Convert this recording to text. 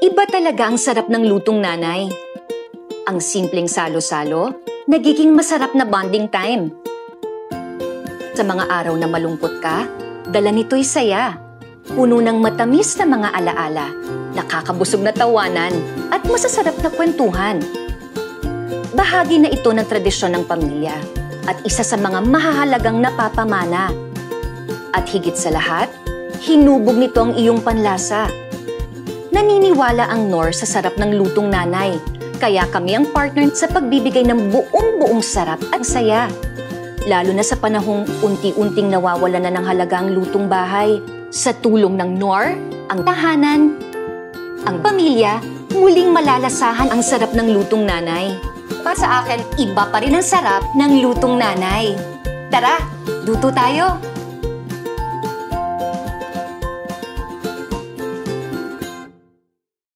Iba talaga ang sarap ng lutong nanay. Ang simpleng salo-salo, nagiging masarap na bonding time. Sa mga araw na malungkot ka, dala nito'y saya. Puno ng matamis na mga alaala, nakakabusog na tawanan, at masasarap na kwentuhan. Bahagi na ito ng tradisyon ng pamilya at isa sa mga mahahalagang napapamana. At higit sa lahat, hinubog nito ang iyong panlasa. Naniniwala ang Nor sa sarap ng lutong nanay, kaya kami ang partner sa pagbibigay ng buong-buong sarap at saya. Lalo na sa panahong unti-unting nawawala na ng halaga ang lutong bahay. Sa tulong ng Nor, ang tahanan, ang pamilya, muling malalasahan ang sarap ng lutong nanay. Para sa akin, iba pa rin ang sarap ng lutong nanay. Tara, luto tayo!